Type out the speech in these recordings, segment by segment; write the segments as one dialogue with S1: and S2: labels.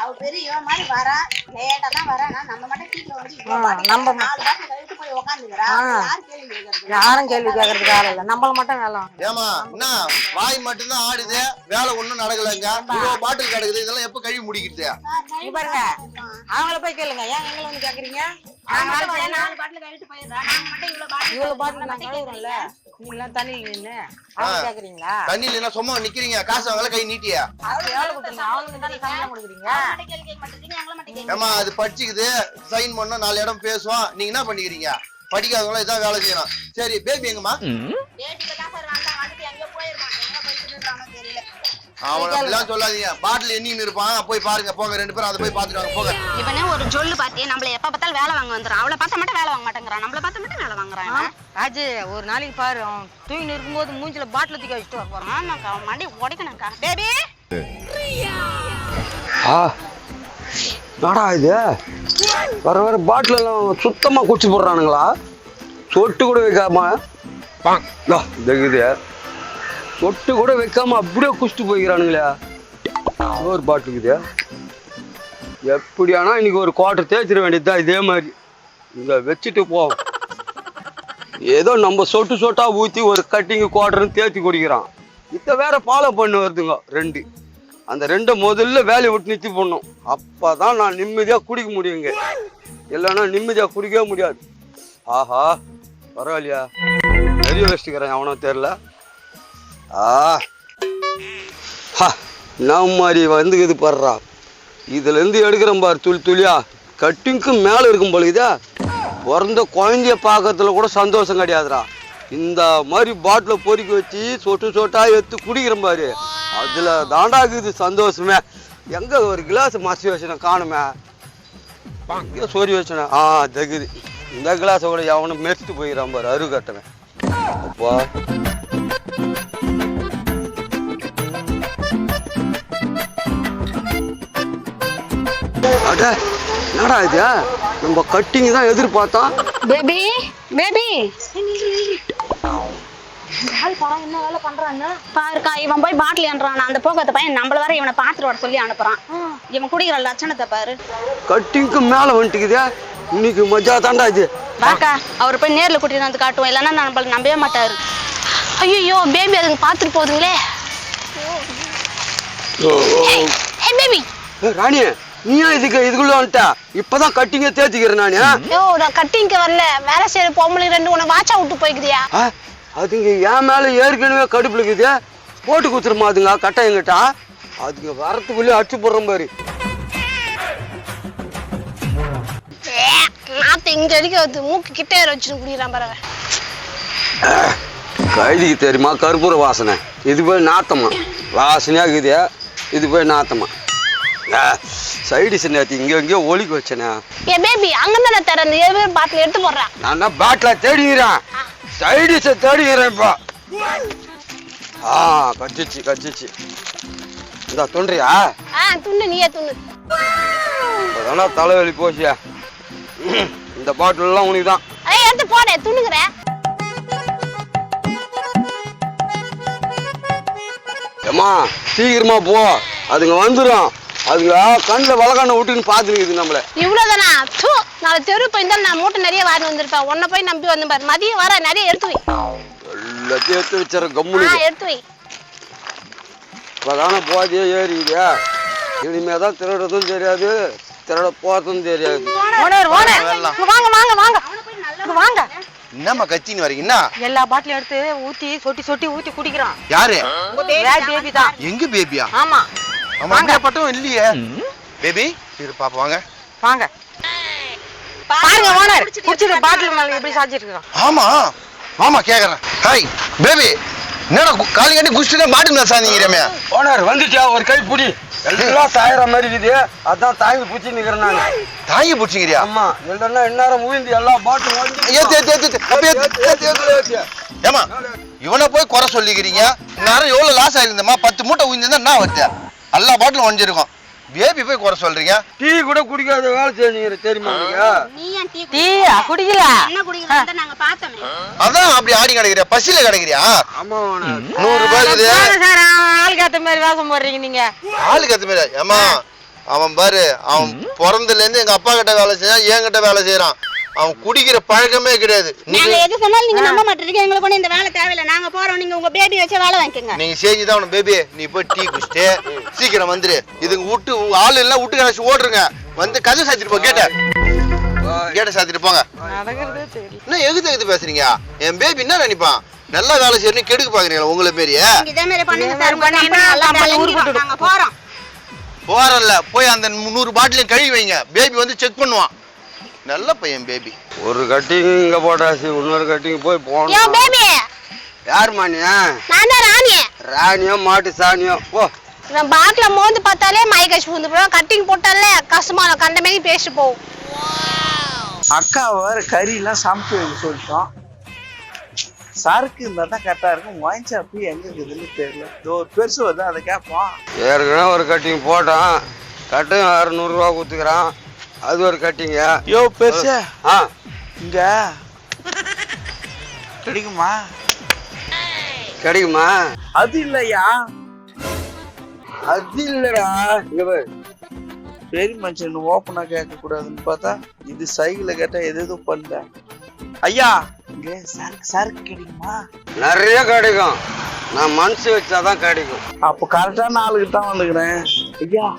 S1: அவ பெரிய இவன் மாதிரி வரா லேட்டா தான் வரா. ஆனா நம்ம மட்டும் வீட்டுல வந்து
S2: நம்ம
S1: நாலு போய் உட்காந்துக்கிறா. யார் கேள்வி கேட்கறது
S2: யாரும் கேள்வி கேட்கறதுக்கு ஆள் இல்ல. நம்மள மட்டும் வேலை
S3: ஏமா என்ன? வாய் மட்டும்தான் ஆடுது. வேலை ஒண்ணும் நடக்கலங்க. இவ்வளவு பாட்டில் கிடக்குது. இதெல்லாம் எப்ப கழுவி முடிக்கிறது?
S2: பாருங்க. அவங்கள போய் கேளுங்க. ஏன் எங்களை வந்து கேக்குறீங்க?
S1: நாங்க மட்டும் நாலு பாட்டில் கழிட்டு போயிடுறா நாங்க மட்டும் இவ்வளவு பாட்டில்
S2: இவ்வளவு பாட்டில் நாங்க கழுவுறோம்ல நீங்களாம் தண்ணி நின்னு அவங்க கேக்குறீங்களா?
S3: தண்ணி இல்லைன்னா சும்மா நிக்கிறீங்க? காசு வாங்கல கை நீட்டியா?
S2: எவ்வளவு கொடுத்துருங்க அவங்களுக்கு தானே சம்பளம் கொடுக்குறீங்க.
S3: ஏமா அது படிச்சுக்குது. சைன் பண்ணோம் நாலு இடம் பேசுவோம் நீங்க என்ன பண்ணிக்கிறீங்க? படிக்காதவங்களும் இதான் வேலை செய்யணும். சரி பேபி எங்கம்மா? சொல்லாதீங்க. பாட்டில் எண்ணின்னு இருப்பான். போய் பாருங்க போங்க. ரெண்டு பேரும் அதை போய் பாத்துட்டு வாங்க போங்க.
S1: இவனே ஒரு ஜொல்லு பாத்தியே? நம்மள எப்ப பார்த்தாலும் வேலை வாங்க வந்துறான் அவளை பார்த்தா மட்டும் வேலை வாங்க மாட்டேங்கிறான். நம்மள பார்த்தா மட்டும் வேலை வாங்குறான்
S2: ராஜு ஒரு நாளைக்கு பாரு அவன் தூங்கி இருக்கும்போது மூஞ்சில பாட்டில் தூக்கி வச்சுட்டு வர போறான்.
S1: ஆமாக்கா அவன் மண்டி உடைக்கணும்க்கா. பேபி
S4: ஆ என்னடா இது? வர வர பாட்டில் எல்லாம் சுத்தமாக குடிச்சு போடுறானுங்களா? சொட்டு கூட வைக்காம. இருக்குது சொட்டு கூட வைக்காம அப்படியே குடிச்சிட்டு போய்க்கிறானுங்களே. ஒரு பாட்டில் இருக்குது. எப்படியானா இன்னைக்கு ஒரு குவார்டர் தேய்ச்சிட வேண்டியதுதான் இதே மாதிரி. இங்கே வச்சுட்டு போவோம் ஏதோ நம்ம சொட்டு சொட்டா ஊற்றி ஒரு கட்டிங்கு குவார்டர்னு தேத்தி குடிக்கிறான். இத்த வேற ஃபாலோ பண்ணு வருதுங்க ரெண்டு. அந்த ரெண்டை முதல்ல வேலையை விட்டு நிறுத்தி பண்ணும் அப்போ தான் நான் நிம்மதியாக குடிக்க முடியுங்க. இல்லைன்னா நிம்மதியாக குடிக்கவே முடியாது. ஆஹா பரவாயில்லையா? நிறைய வச்சுக்கிறேன் அவனோ தெரில ஆ. நான் மாதிரி வந்துக்குது பாடுறா இதுலேருந்து எடுக்கிறேன் பார் துளி துளியா. கட்டிங்க்கு மேலே இருக்கும் போல இதா? பிறந்த குழந்தைய பார்க்கறதுல கூட சந்தோஷம் கிடையாதுடா. இந்த மாதிரி பாட்டில் பொறுக்கி வச்சு சொட்டு சொட்டாக எடுத்து குடிக்கிறேன் பாரு. அதில் தாண்டா இருக்குது சந்தோஷமே. எங்கே ஒரு கிளாஸ் மசி வச்சுனா காணுமே. எங்கே சோரி வச்சுனேன் ஆ தகுது. இந்த கிளாஸை கூட எவனும் மெரிச்சிட்டு போயிடறான் பாரு அரு கட்டவன். அப்பா. அட என்னடா இது? நம்ம கட்டிங் தான் எதிர்பார்த்தோம்
S1: பேபி பேபி. பாருக்கா இவன் போய் பாட்டில் அந்த போகத்த பையன் நம்மள வர இவனை பாத்துட்டு வர சொல்லி அனுப்புறான். இவன் குடிக்கிற லட்சணத்தை பாரு.
S4: கட்டிங்க்கு மேலே வந்துட்டுக்குதே. இன்னைக்கு மஜா தாண்டா இது.
S1: பாக்கா அவர் போய் நேர்ல கூட்டிட்டு வந்து காட்டுவோம். இல்லைன்னா நம்மள நம்பவே மாட்டாரு. ஐயோ பேபி அதுங்க பாத்துட்டு போகுதுங்களே. ஏய் பேபி
S4: ஏய், ராணி நீ ஏன் இதுக்கு இதுக்குள்ள வந்துட்ட. இப்பதான் கட்டிங்க தேய்ச்சிக்கிறேன் நானு.
S1: யோ நான் கட்டிங்க்கு வரல. வேலை செய்யற பொம்பளை ரெண்டு உன வாட்சா விட்டு போய்க்குதியா
S4: ஆ, அதுங்க என் மேல ஏற்கனவே கடுப்புல இருக்குது. போட்டு குத்துருமா அதுங்க கட்டை எங்கிட்ட அதுங்க வரத்துக்குள்ளே அடிச்சு போடுறோம் பாரு.
S1: நாத்து இங்க அடிக்க வந்து மூக்கு கிட்ட ஏற வச்சுன்னு குடிக்கிறான் பாருங்க
S4: கைதிக்கு தெரியுமா? கற்பூர வாசனை. இது போய் நாத்தமா வாசனையா இருக்குது. இது போய் நாத்தமா சைடிஸ் நேற்று இங்கே எங்கேயோ ஒலிக்கு வச்சேனே.
S1: ஏ பேபி அங்க தானே தர அந்த ஏழு பேர் பாட்டில் எடுத்து போடுறான்.
S4: நான் பேட்டில் தேடிக்கிறேன். சைடிஸை தேடிக்கிறேன் இப்போ. ஆ கச்சிச்சு கச்சிச்சு. இந்த தோன்றியா?
S1: ஆ துண்ணு நீயே துண்ணு.
S4: இப்போதானே தலைவலி போச்சியா. இந்த பாட்டிலெல்லாம் உனக்கு தான்
S1: அதே எடுத்து போட துண்ணுக்கிறேன்
S4: ஏம்மா சீக்கிரமா போ. அதுங்க வந்துடும் அதுங்க கண்ணில் வளகான விட்டுன்னு பார்த்துருக்குது நம்மள.
S1: இவ்வளவுதானா? தூ நாளை தெரு போயிருந்தாலும் நான் மூட்டை நிறைய வாரி வந்திருப்பேன். உன்னை போய் நம்பி வந்து பாரு. மதியம் வர நிறைய எடுத்து வை.
S4: எல்லாத்தையும் எடுத்து வச்சிட
S1: ஆ
S4: கம்முனு
S1: எடுத்து வை.
S4: இப்போதானே போதே ஏறிக்குதா இனிமே தான் திருடுறதும் தெரியாது திருட போகிறதும் தெரியாது.
S2: Owner owner. இங்க வாங்க வாங்க வாங்க. இங்க வாங்க.
S3: என்னம்மா கத்தின்னு வரீங்க என்ன?
S2: எல்லா பாட்டிலும் எடுத்து ஊத்தி சொட்டி சொட்டி ஊத்தி குடிக்கிறான்.
S3: யாரு?
S2: பேபி தான்.
S3: எங்க பேபியா
S2: ஆமா.
S3: அங்க பட்டும் இல்லையே. பேபி இரு பாப்பா வாங்க.
S2: வாங்க. பாருங்க ஓனர் குடிச்சிட்டு பாட்டில் மேல எப்படி சாச்சிட்டு இருக்கான்
S3: ஆமா. ஆமா கேக்குறேன். ஹாய் பேபி என்னடா காலி கட்டி குடிச்சிட்டு மாட்டு மேல சாந்திங்கிறமே
S4: ஓனர் வந்துட்டியா? ஒரு கை பிடி. எல்லாம் சாயிற மாதிரி இருக்குது. அதான் தாங்கி பிடிச்சி நிற்கிறேன் நான்.
S3: தாங்கி பிடிச்சிங்கிறியா
S4: ஆமா. இல்லைன்னா இந்நேரம் ஊய்ந்து எல்லா பாட்டும் வந்து
S3: ஏத்து ஏத்து ஏத்து. ஏம்மா இவனை போய் குறை சொல்லிக்கிறீங்க? நேரம் எவ்வளவு லாஸ் ஆயிருந்தம்மா? பத்து மூட்டை உயிர்ந்திருந்தா என்ன வருது எல்லா பாட்டிலும் ஒழிஞ்சிருக்கும் பேபி போய் குறை சொல்றீங்க?
S4: டீ கூட குடிக்காத வேலை செஞ்சுங்கிற தெரியுமா உங்களுக்கு
S1: நீ ஏன் டீ
S2: டீ குடிக்கல.
S1: என்ன குடிக்கிறத நாங்க பார்த்தோமே.
S3: அதான் அப்படி ஆடி கிடக்குறியா? பசியில கிடக்குறியா? நூறு ரூபாய்
S2: ஆளுக்கு ஏத்த மாதிரி வேஷம் போடுறீங்க நீங்க.
S3: ஆளுக்கு ஏத்த மாதிரி. ஏம்மா அவன் பாரு அவன் பிறந்ததுல இருந்து எங்க அப்பா கிட்ட வேலை செய்யறான் என்கிட்ட வேலை செய்யறான் அவன் குடிக்கிற பழக்கமே கிடையாது. நீங்க
S1: எது சொன்னாலும் நீங்க நம்ப மாட்டீங்க. எங்களுக்கு ஒண்ணு இந்த வேலை தேவையில்லை. நாங்க போறோம். நீங்க உங்க பேபி வச்சு வேலை வாங்கிக்கோங்க.
S3: நீங்க செஞ்சுதான் அவன பேபி நீ போய் டீ குடிச்சிட்டு சீக்கிரம் வந்துரு. இதுங்க விட்டு உங்க ஆள் எல்லாம் விட்டு கழிச்சு ஓடுறங்க வந்து கதை சாத்திட்டு போ கேட்ட? கேட்ட சாத்திட்டு போங்க.
S2: நடக்கிறதே தெரியல.
S3: என்ன எகுது எகுது பேசுறீங்க? என் பேபி என்ன நினைப்பான்? நல்லா வேலை செய்யணும் கெடுக்க பாக்குறீங்களா உங்களை மாரியே
S1: நீங்க இதே மாதிரி பண்ணுங்க சார் உங்க
S2: பண்ணீங்கன்னா
S1: நம்பர் நல்லா
S2: நம்ம ஊருக்கு
S1: விளங்கிடும்.
S2: விட்டுடும்.
S1: நாங்க போறோம்.
S3: போறல்ல. போய் அந்த முந்நூறு பாட்டிலையும் கழுவி வைங்க. பேபி வந்து செக் பண்ணுவான். நல்ல பையன் பேபி
S4: ஒரு கட்டிங் இங்க போட்டாச்சு இன்னொரு கட்டிங் போய்
S1: யோ
S4: போகணும்
S1: பேபி
S4: யாரும்மா நீ
S1: நான் தான் ராணி.
S4: ராணியோ மாட்டு சாணியோ? போ.
S1: இவன் பாட்டில மோந்து பார்த்தாலே மயக்கச்சு பூந்து போறோம் கட்டிங் போட்டாலே கஷ்டமா கண்ட மாதிரி பேசிட்டு போகும்
S5: அக்கா வேற கறி எல்லாம் சமைச்சு வைக்க சொல்லிட்டோம். சரக்கு இருந்தா தான் கரெக்டா இருக்கும். வாங்கி சாப்பி எங்க இருக்குதுன்னு தெரியல. இதோ ஒரு பெருசு வருது அதை கேட்போம்.
S4: ஏற்கனவே ஒரு கட்டிங் போட்டான். கட்டும் அறுநூறுவா கொடுத்துக்கிறான். அது ஒரு கட்டிங்க
S5: யோ? பெருசு.
S4: ஆ.
S5: இங்க. கிடைக்குமா?
S4: கிடைக்குமா?
S5: அது இல்லையா?
S4: அது இல்லடா. இங்க பாரு.
S5: பெரிய மனுஷன் ஓப்பனா கேட்க கூடாதுன்னு பார்த்தா இது சைக்கிள கேட்டா எது எதுவும் பண்ணல. ஐயா! இங்க சரக்கு சரக்கு கிடைக்குமா?
S4: நிறைய கிடைக்கும். நான் மனசு வச்சாதான் கிடைக்கும்.
S5: அப்போ கரெக்டான ஆளுக்கு தான் வந்துக்கிறேன். ஐயா!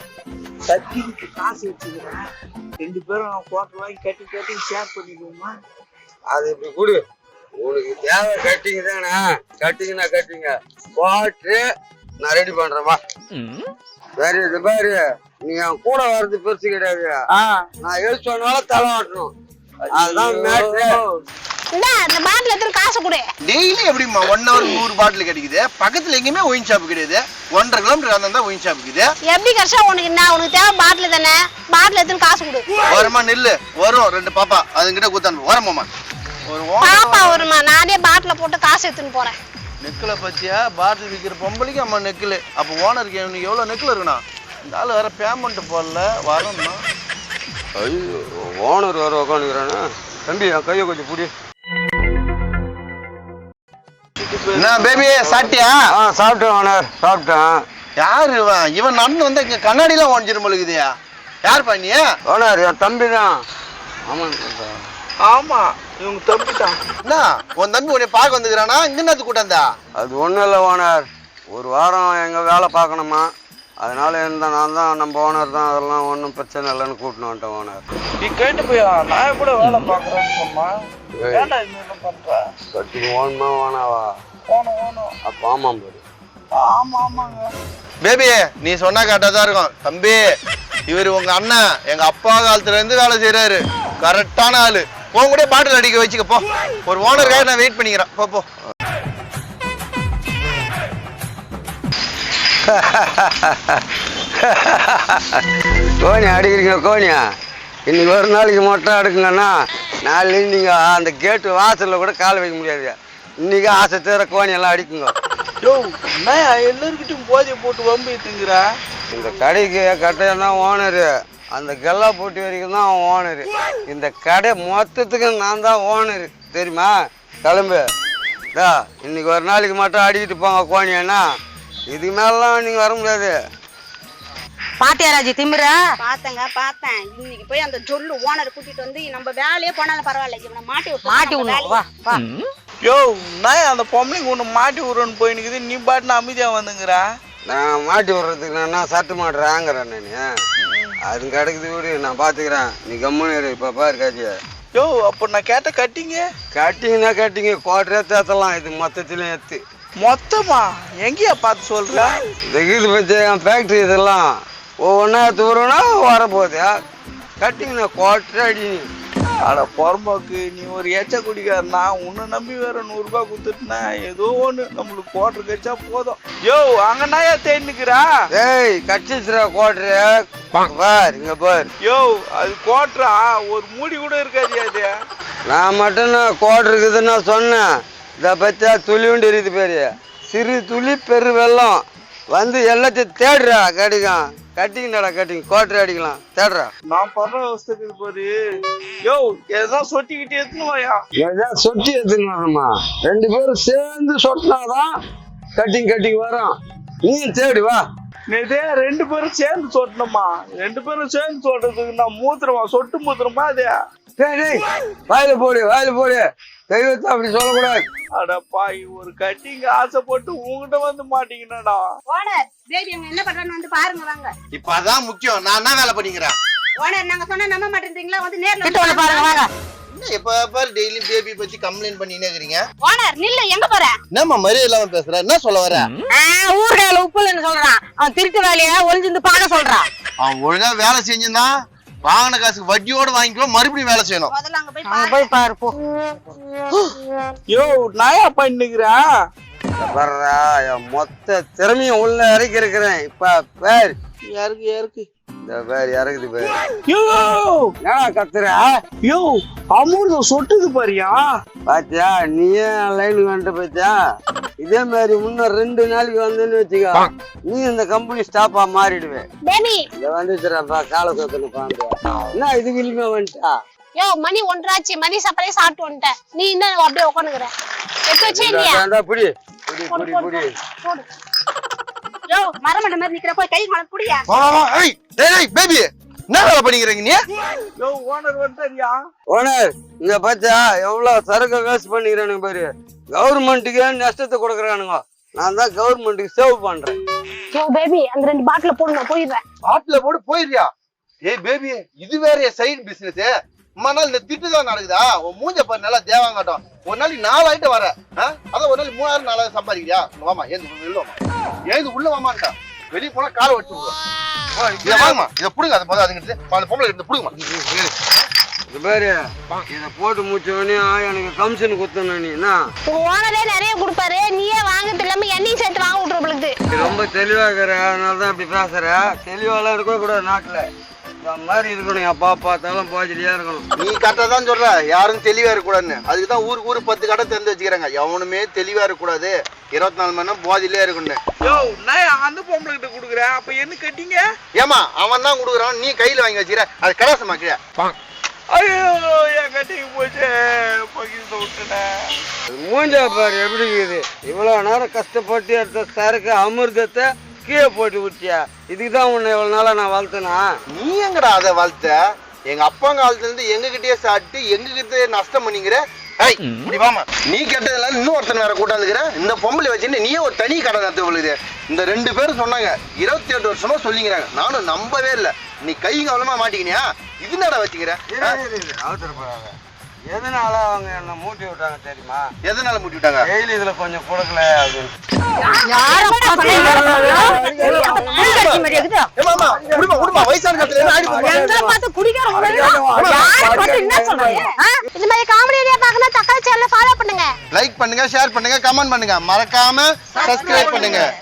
S5: சத்திக்கு காசு வச்சுக்கிறேன். ரெண்டு பேரும் குவார்டர் வாங்கி கட்டி கட்டி ஷேர் பண்ணிக்குவோமா
S4: அது இப்படி கொடு. உனக்கு தேவை கட்டிங் தானே. கட்டிங்கன்னா கட்டிங்க. போட்டு நான் ரெடி பண்றேன் வா. சரி இது பாரு. நீ என் கூட வர்றது பெருசு கிடையாது. நான் எழுதி சொன்னாலும் தலை வாட்டணும் அதுதான் மேட்ரு
S1: இந்த இந்த பாட்டில் எடுத்து காசு கொடு.
S3: டெய்லி எப்படிம்மா ஒன் ஹவர் நூறு பாட்டில் கிடைக்குது. பக்கத்துல எங்கேயுமே ஒயின் ஷாப் கிடையாது. ஒன்றரை கிலோமீட்டர் அந்த தான் ஒயின் ஷாப் இருக்குது.
S1: எப்படி கஷ்டம் உனக்கு என்ன உனக்கு தேவை பாட்டில் தானே? பாட்டில் எடுத்து காசு கொடு.
S3: ஓரமா நில்லு. வரும் ரெண்டு பாப்பா. அதுங்கிட்ட கூத்தாந்து ஓரமாமா ஒரு
S1: பாப்பா வருமா நானே பாட்டில போட்டு காசு எடுத்துன்னு போறேன்.
S3: நெக்கில பத்தியா? பாட்டில் விற்கிற பொம்பளைக்கு அம்மா நெக்கில் அப்போ ஓனருக்கு எனக்கு எவ்வளோ நெக்கில் இருக்கணும் இந்த ஆள் வேற பேமெண்ட் போடல. வரணும்னா
S4: ஐயோ ஓனர் வர உட்காந்துக்கிறானா தம்பி என் கையை கொஞ்சம் பிடி.
S3: என்ன பேபி சாட்டியா
S4: ஆ சாப்பிட்டேன் ஓனர் சாப்பிட்டேன்.
S3: யாரு இவன் இவன் நடந்து வந்து இங்க கண்ணாடிலாம் உடஞ்சிரும் பொழுகுதியா யார்
S4: ஓனர் என் தம்பி தான் ஆமாம்.
S5: ஆமா இவங்க தம்பிட்டான்
S3: என்ன? உன் தம்பி உன்னை பார்க்க வந்துக்கிறானா இங்க என்னது கூட்டாந்தா
S4: அது ஒன்றும் இல்லை ஓனர். ஒரு வாரம் எங்கள் வேலை பார்க்கணுமா? அதனால இருந்த நான் தான் நம்ம ஓனர் தான். அதெல்லாம் ஒன்றும் பிரச்சனை இல்லைன்னு கூட்டின்னு வந்துட்டேன் ஓனர்.
S5: நீ கேட்டு போயா நான் கூட வேலை பார்க்குறேன்னு சொன்னா ஏன்டா இது என்ன போகணும் போகணும்.
S4: அப்போ ஆமாம் பாரு.
S5: ஆமா ஆமாங்க.
S3: பேபி நீ சொன்னா கரெக்டாக தான் இருக்கும். தம்பி இவர் உங்க அண்ணன். எங்க அப்பா காலத்துல இருந்து வேலை செய்யறாரு கரெக்டான ஆளு. உன் கூட பாட்டில் அடிக்க வச்சுக்க போ. ஒரு ஓனருக்காக நான் வெயிட் பண்ணிக்கிறேன். போ போ.
S4: கோணி அடிக்கிறீங்க கோணியா? இன்னைக்கு ஒரு நாளைக்கு மொட்டை அடுக்குங்கன்னா நாளைக்கு நீங்கள் அந்த கேட்டு வாசலில் கூட கால் வைக்க முடியாது இன்னைக்கு ஆசை தீர கோணி எல்லாம் அடிக்குங்க.
S5: யோ என்ன எல்லாருக்கிட்டையும் போதையை போட்டு வம்பு ஏத்துங்கிற
S4: இந்த கடைக்கு கட்டையன் தான் ஓனரு. அந்த கெல்லா போட்டி வரைக்கும் தான் அவன் ஓனரு. இந்த கடை மொத்தத்துக்கு நான் தான் ஓனரு. தெரியுமா? கிளம்பு. டா இன்னைக்கு ஒரு நாளைக்கு மட்டும் அடிக்கிட்டு போங்க கோணியண்ணா இதுக்கு மேலாம் நீங்கள் வர முடியாது.
S2: பாட்டியாராஜி திமிர?
S1: பார்த்தேங்க பார்த்தேன். இன்னைக்கு போய் அந்த ஜொல்லு ஓனர் கூட்டிட்டு வந்து நம்ம வேலையே போனாலும் பரவாயில்ல இவனை மாட்டி விட்டு
S2: மாட்டி விடணும். வா வா.
S5: யோ நான் அந்த பொம்பளைங்க ஒன்று மாட்டி விடுறோன்னு போயினுக்குது நீ பாட்டுன்னு அமைதியா வந்துங்கிற.
S4: நான் மாட்டி விடுறதுக்கு நான் சட்டு மாட்டுறாங்கிறேன் நான் அது கிடக்குது விடு நான் பார்த்துக்கிறேன் நீ கம்முன்னு இரு இப்போ பாரு காட்சியை.
S5: யோ அப்போ நான் கேட்ட கட்டிங்க?
S4: கட்டிங்கன்னா கட்டிங்க கோட்டரே தேத்தலாம் இது மொத்தத்திலையும் எத்து
S5: மொத்தமா? எங்கேயா பார்த்து சொல்ற?
S4: இந்த இது பற்றி என் ஃபேக்ட்ரி இதெல்லாம் ஒவ்வொன்றா எடுத்து வருவோம்னா வரப்போகுது. கட்டிங்கன்னா கோட்டரை அடி
S5: அட பொறம்போக்கு நீ ஒரு எச்ச குடிக்காரனா உன்னை நம்பி வேற நூறுரூபா கொடுத்துட்டுனா ஏதோ ஒன்று நம்மளுக்கு கோட்டர் கச்சா போதும். யோ அங்க நாயா தேடினுக்குறா
S4: ஏய் கட்டிச்சுரா கோட்டரு பார் இங்க பார்.
S5: யோ அது கோட்டரா ஒரு மூடி கூட இருக்காது அது
S4: நான் மட்டும் நான் கோட்டர் இருக்குதுன்னு நான் சொன்னேன். இதை பற்றியா துளி உண்டு இருக்குது பேர். சிறு துளி பெரு வெள்ளம். வந்து எல்லாத்தையும் தேடுறா கடிக்கும் கட்டிங்கடா கட்டிங்க கோட்டரை அடிக்கலாம். தேடுறா.
S5: நான் படுற அவஸ்தைக்கு பாரு யோ எதாவது சொட்டிக்கிட்டு எடுத்துன்னு வாயா
S4: சொட்டி எடுத்துன்னு வரணுமா ரெண்டு பேரும் சேர்ந்து சொட்டினாதான் கட்டிங் கட்டிங் வரும். நீ தேடி வா.
S5: நேதே ரெண்டு பேரும் சேர்ந்து சொட்டணுமா ரெண்டு பேரும் சேர்ந்து சொல்றதுக்கு நான் மூத்திரமா சொட்டு மூத்திரமா அது?
S4: டேய் டேய். வாயில போடு வாயில போடு. தெய்வத்தை அப்படி சொல்லக்கூடாது.
S5: அடப்பா ஒரு கட்டிங்க ஆசைப்பட்டு உங்ககிட்ட வந்து மாட்டீங்கன்னாடா
S1: ஓனர் பேபி அவங்க என்ன பண்றான்னு வந்து பாருங்க வாங்க.
S3: இப்ப அதான் முக்கியம். நான் என்ன வேலை பண்ணிக்கிறேன்?
S1: ஓனர் நாங்க சொன்னா நம்ப மாட்டேன்றீங்களா? வந்து நேர்ல
S2: கிட்ட வந்து பாருங்க வாங்க.
S3: என்ன எப்ப பாரு டெய்லி பேபி பத்தி கம்ப்ளைண்ட் பண்ணினே இருக்கிறீங்க?
S1: ஓனர் நில்லு எங்க போற?
S3: என்னம்மா மரியாதை இல்லாம பேசுற? என்ன சொல்ல வர?
S2: ஊர்காயில உப்பு இல்லைன்னு சொல்றான். அவன் திருட்டு வேலைய ஒளிஞ்சிருந்து பார்க்க சொல்றான்.
S3: அவன் ஒழுங்கா வேலை செஞ்சிருந்தான். வாங்கின காசுக்கு வட்டியோட வாங்கிக்கோ மறுபடியும் வேலை செய்யணும்.
S1: முதல்ல அங்க போய்
S2: அங்க
S1: பாரு.
S2: போய் பாரு போ.
S5: யோ நாயா பண்ணிக்கிறேன்
S4: வர்றா என் மொத்த திறமையும் உள்ள இறக்கி இருக்கிறேன். இப்ப பேர்
S5: யாருக்கு யாருக்கு
S4: இந்த பேர் இறக்குது பேர்.
S5: யோ!
S4: ஏன் கத்துற?
S5: யோ அமிர்தம் சொட்டுது பாரியா?
S4: பாத்தியா நீயே லைனுக்கு வந்துட்டு போயிட்டியா இதே மாதிரி முன்ன ரெண்டு நாளைக்கு வந்தேன்னு வச்சுக்கோ. நீ இந்த கம்பெனி ஸ்டாப்பா மாறிடுவே.
S1: பேபி
S4: இத வந்துச்சுறாப்பா காலை பாந்து என்ன இதுக்கு இனிமே வந்துட்டா?
S1: யோ மணி ஒன்றாச்சு. மதிய சாப்பாடே சாப்பிட்டு வந்துட்டேன் நீ இன்னும் அப்படியே உட்காந்துக்கிற. எடுத்து வச்சே இல்லையா?
S4: இந்தா, புடி. புடி புடி புடி
S1: போடு யோ மரமண்ட மாதிரி நிக்கிற போய் கை மழை குடியா
S3: வா வா வா. ஏய் டேய் டேய் பேபி என்ன வேலை பண்ணிக்கிறீங்க நீ?
S5: யோ ஓனர் வந்துட்டாரியா?
S4: ஓனர் இங்க பாத்தியா எவ்வளவு சரக்கு வேஸ்ட் பண்ணிக்கிறானுங்க பாரு. கவர்மெண்ட்டுக்கு நஷ்டத்தை கொடுக்குறானுங்க. நான் தான் கவர்மெண்ட்டுக்கு சேவ் பண்றேன்.
S1: யோ பேபி அந்த ரெண்டு பாட்டில போடு நான் போயிடுறேன்.
S3: பாட்டில போட்டு போயிடுறியா? ஏய் பேபி இது வேற சைடு பிசினஸ் அம்மா நாள் இந்த திட்டு தான் நடக்குதா? உன் மூஞ்ச பாரு நல்லா தேவாங்கட்டும். ஒரு நாளைக்கு நாலாயிட்டு வர? அதான் ஒரு நாளைக்கு மூணாயிரம் நாலாயிரம் சம்பாதிக்கிறியா? வாமா ஏந்து உள்ள வாமா ஏந்து உள்ள வாமான்ட்டா வெளிய போனா காலை வச்சு இதை வாங்கம்மா இதை புடுங்க அதை முதல்ல அதுங்கிட்டு அந்த பொம்பளை இருந்து புடுங்கம்மா.
S4: இது பாரு இத போட்டு முடிச்ச உடனே எனக்கு கமிஷன் குத்தணும் நீ என்ன?
S1: உங்க ஓனரே நிறைய கொடுப்பாரு. நீயே வாங்குறது இல்லாம என்னையும் சேர்த்து வாங்க விட்டுருப்பளுக்கு
S4: நீ ரொம்ப தெளிவா இருக்கிற அதனால தான் இப்படி பேசுற. தெளிவாலாம் இருக்க கூடாது நாட்டுல. மாதிரி இருக்கணும் எப்பா பார்த்தாலும் பாஜிலியா இருக்கணும்.
S3: நீ கரெக்டா தான் சொல்ற. யாரும் தெளிவா இருக்கக்கூடாதுன்னு. அதுக்கு தான் ஊருக்கு ஊரு பத்து கடை திறந்து வச்சுக்கிறாங்க. எவனுமே தெளிவா இருக்கக்கூடாது. இருபத்தி நாலு மணி நேரம் போதிலே இருக்கணும்
S5: யோ நான் அந்த பொம்பளை கிட்ட குடுக்குறேன் அப்ப என்ன கட்டிங்க?
S3: ஏமா அவன் தான் கொடுக்குறான். நீ கையில வாங்கி வச்சுக்கிற. அது கடாசமா கீழே?
S5: ஐயோ என் கட்டிங்க போச்சு. பகிர்ந்து விட்டுனேன்
S4: மூஞ்சா பாரு எப்படி இருக்குது. இவ்வளவு நேரம் கஷ்டப்பட்டு எடுத்த சரக்கு அமிர்தத்தை கீழே போட்டு விட்டியா இதுக்கு தான் உன்னை இவ்வளவு நாளா நான் வளர்த்தனா
S3: நீ எங்கடா அதை வளர்த்த எங்க அப்பா காலத்துல இருந்து எங்க கிட்டயே சாப்பிட்டு எங்க கிட்ட நஷ்டம் பண்ணிக்கிற? ஏய் இப்படி வாமா நீ கெட்டதெல்லாம் இன்னும் ஒருத்தன் வேற கூட்டாந்துக்கிற. இந்த பொம்பளை வச்சுட்டு நீயே ஒரு தனி கடை நடத்த விழுது. இந்த ரெண்டு பேரும் சொன்னாங்க. இருபத்தி எட்டு வருஷமா சொல்லிங்கிறாங்க. நானும் நம்பவே இல்லை. நீ கை கவலமா மாட்டிக்கினியா? இது நட வச்சுக்கிற?
S4: எதனால அவங்க என்ன மூட்டி விட்டாங்க தெரியுமா
S3: எதனால மூட்டி விட்டாங்க
S4: டெய்லி இதுல கொஞ்சம் கொடுக்கல
S1: இந்த மாதிரி காமெடி பார்க்கணும் தக்காளி சேனலை ஃபாலோ பண்ணுங்க
S3: லைக் பண்ணுங்க ஷேர் பண்ணுங்க கமெண்ட் பண்ணுங்க மறக்காம சப்ஸ்கிரைப் பண்ணுங்க